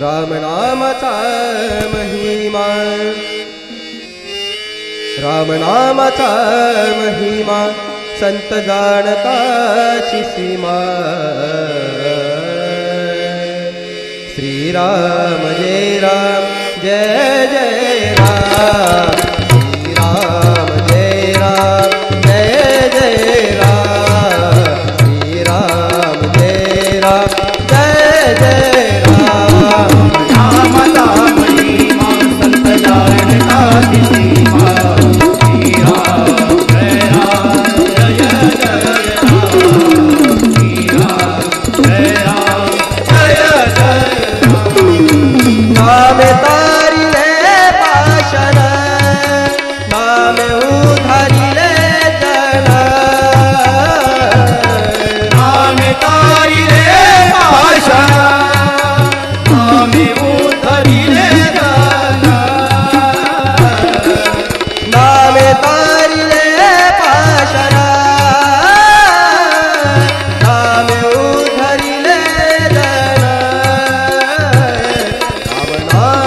Ram नामाचा Mahima. Ram नामाचा Mahima Sant जाणताची Seema. Shriram Jai Ram Jai Jai Ram.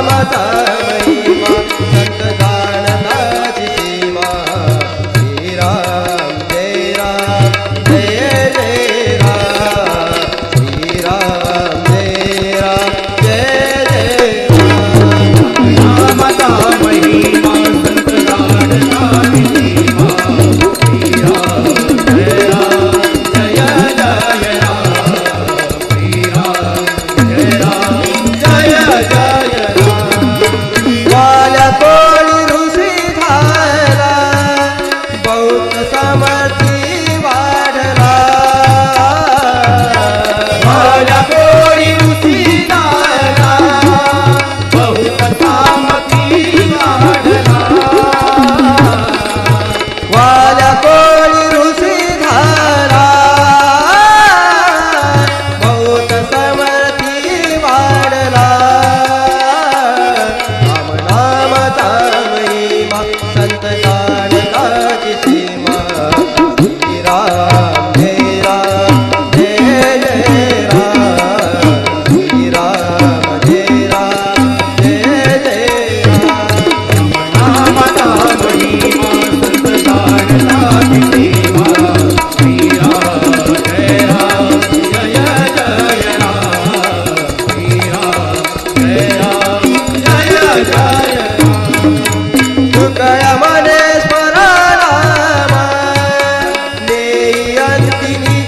Ram Thank you.